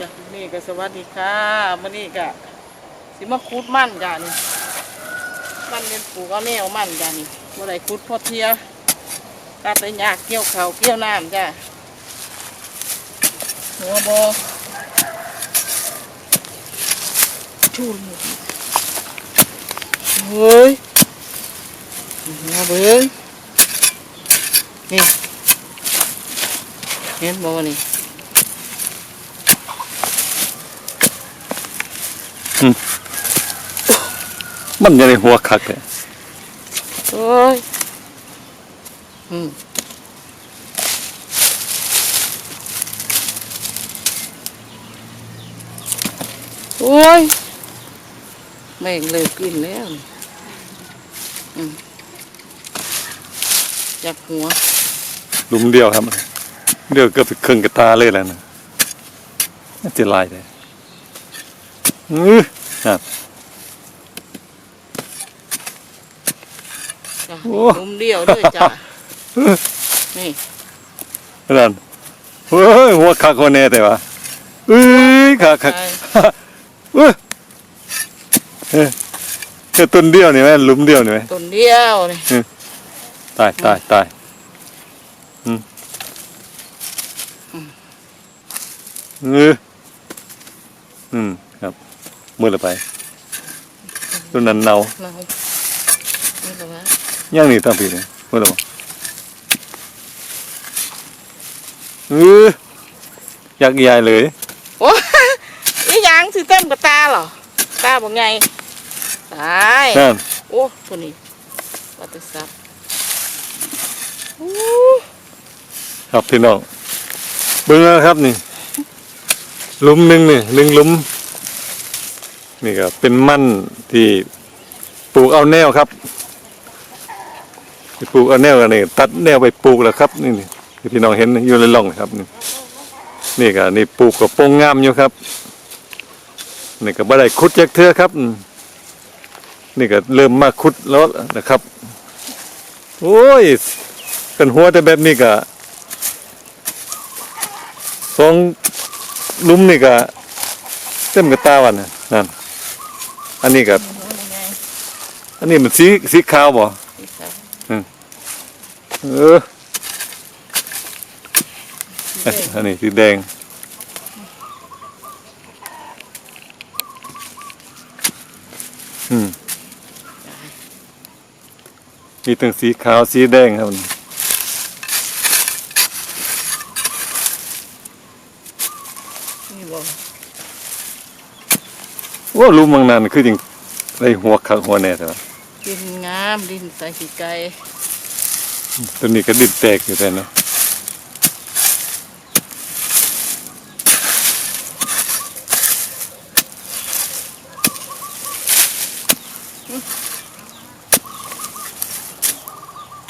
จ้ะนี่ก็สวัสดีค่ะมื่อนี้ก็สิมาคุดมั่นจ้ะนี่มันเป็นปลูกเอาแนวมั่นจ้ะนี่เมื่อไรคุดพอเทียกาแต่ยากเกี่ยวเขาเกี่ยวน้ำจ้ะหัวโบชูนเฮ้ยมาเบิ้งนี่เห็นบ่นี่ มันยังในหัวคักเลยโอ้ยอืมโอ้ยแม่งเลิกกินแล้วอืมจับหัวหลุมเดียวครับเดียวเกือบครึ่งกระตาเลยแล้วนะน่าจะลายเลย อื้อนั่นจ้ะโอ้ มุมเดียวด้วยจ้ะ นี่นั่นเฮ้ยหัวคักหัวแน่แต่ว่าเอ้ยคักคักไปเอ้ยเอ้ยแค่ต้นเดียวนี่ไหมหลุมเดียวนี่ไหม ต้นเดียวนี่ตายตายตายอืมเอออืมครับ มือละไปต้นนั้นเนาเรานี่แหละวะย่างนี่ตามผิดเนี่ยมือละบ่เอออยากใหญ่เลยโอ้ยนี่ยังสิเต็มกับตาเหรอตาบอกไงตายนั่นโอ้ตัวนี้วัตสับโอ้ครับพี่น้องเบิ่งแล้วครับนี่หลุมหนึ่งนี่หนึ่งหลุม นี่ก็เป็นมันที่ปลูกเอาแนวครับที่ปลูกเอาแนวกันนี่ตัดแนวไปปลูกแล้วครับ นี่ที่พี่น้องเห็นอยู่ในร่องครับ นี่นี่ก็นี่ปลูกกับโป่งงามอยู่ครับ นี่ก็บ่ได้ขุดจักเทือครับ นี่ก็เริ่มมาขุดแล้วนะครับ โอ้ยกันหัวแต่แบบนี้ก็สองลุมนี่ก็เต็มกระตาวันน่ะนั่น อันนี้ก็ยยังไงอันนี้มันสีสีขาวบ่นี่ครับเอออันนี้สีแดงอืมมีทั้งสีขาวสีแดงครับนี่บอก ว่ารูมังนันคือจริงได้หัวคักหัวแน่แต่ว่าดินงามดินใส่ขี้ไก่ตัวนี้ก็ดินแตกอยู่แต่เนาะ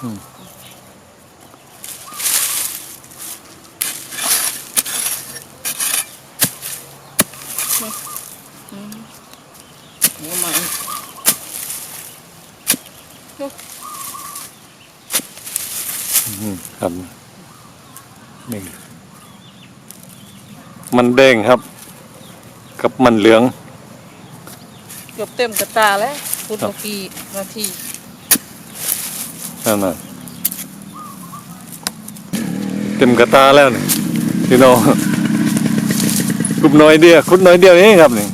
หั วใหม่อืมครับนี่มันแดงครับ กับมันเหลือง เกือบเต็มกระตาแล้วคุณครับเมื่อกี้นาทีนั่นน่ะเต็มกระตาแล้วนี่พี่น้องคุบน้อยเดียวคุดน้อยเดียวเองครับนี่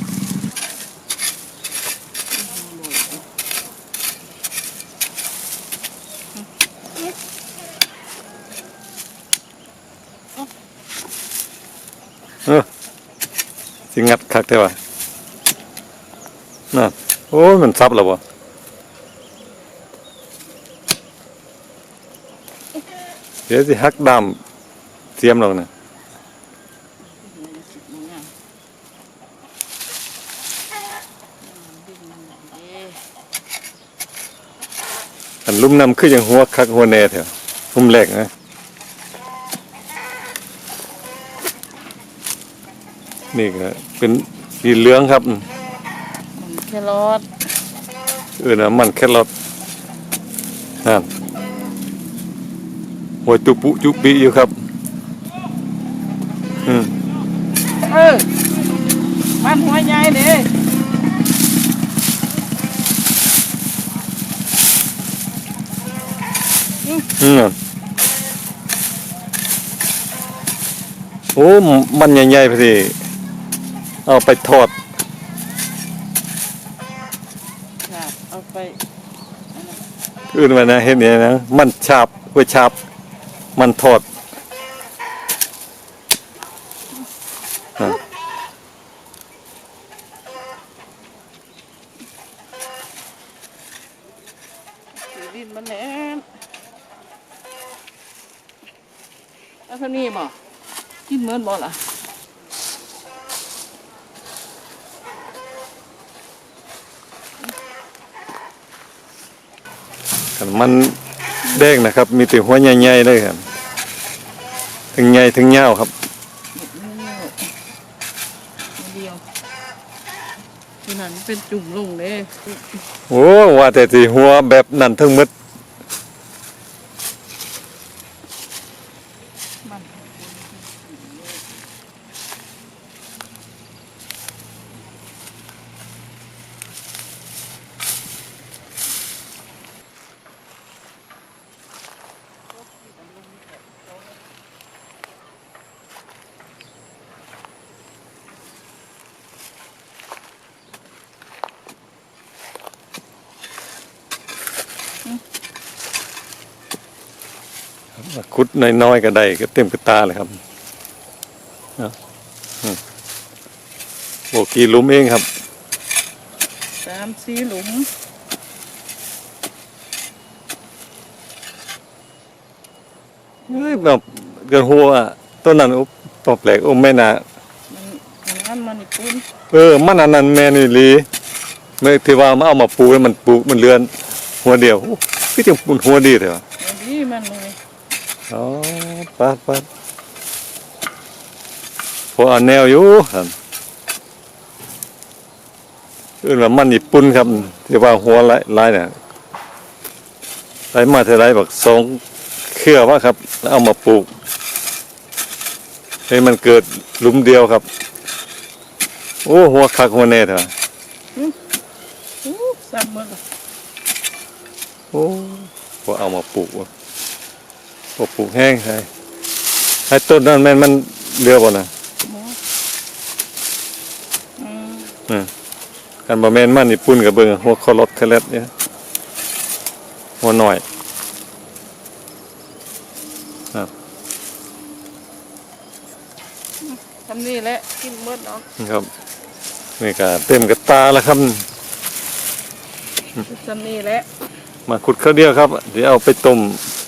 สิงัดคักแต่ว่านั่นโอ้ยมันซับแล้วบ่เดี๋ยวสิหักดำเสียมลงนะอันลุ่มน้ำคืออย่างหัวคักหัวแน่เถอะลุ่มแรกนะ นี่ก็เป็นสีเหลืองครับมันแครอทเออนะมันแครอทนั่นหัวจุปุจุปิอยู่ครับอืมเอออมันหัวใหญ่เด้อืมโอ้ มันใหญ่ๆพอดี เอาไปทอดเอาไปอื่นมานะเห็นเนี่ยนะมันชาบไว้ชาบมันทอดดินมันแหลมแล้วท่านี้บ่กินเหมือนบ่ล่ะ มันแดงนะครับ มีแต่หัวใหญ่ๆเลยครับ ถึงใหญ่ถึงยาวครับเดียวที่นั่นเป็นจุ่มลงเลยโอ้ว่าแต่ที่หัวแบบนั้นทั้งหมด คุดน้อยๆก็ได้ก็เต็มกระตาเลยครับเนาะอืมโบกีหลุมเองครับสามสี่หลุมเฮ้ยแบบเกินหัวอะต้นนั้นอุ๊บปอบแปลกโอ้แม่น่ะมันมันอันมันนี่ปุ้นเออมันอันนั้นแม่นี่ลีเมื่อที่ว่ามาเอามาปลูกแล้วมันปลูกมันเลือน หัวเดียวโอ้พี่จังปุ่นหัวดีเลยวะอันนี้มันเลย อ๋อปัดปัดพอเอาแนวอยู่ครับเออว่ามันญี่ปุ่นครับที่ว่าหัวหลายหลายเนี่ยไหลมาเท่าไรบอกสองเครือว่าครับ แล้วเอามาปลูกให้มันเกิดหลุมเดียวครับ โอ้หัวคักหัวแน่เถอะอู้ซ้ำหมันโอ้พอเอามาปลูกว่ะ พอปลูกแห้งใช่ไอ้ต้นนั้นแม่นมันเรือบ่นะหมออืมอืมกันบ่แม่นมันญี่ปุ่นกับเบิ่งหัวคอรถคาเล็ดเนี่ยหัวหน่อยทำนี่แหละกินเมื่อน้องครับนี่ก็เต็มกระตาแล้วครับทำนี่แหละมาขุดข้าวเดียวครับ เดี๋ยวเอาไปต้ม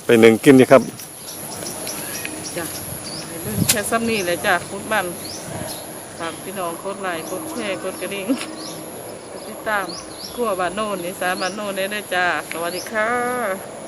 ไปหนึ่งกินนี่ครับจ้ะแค่ซ้ำนี่เลยจ้ะคุดบ้านฝากพี่น้องกดไลค์กดแชร์กดกระดิ่งกดติดตามกลัวบ้านโน่นนิสาบ้านโน่นได้ด้วยจ้า สวัสดีค่ะ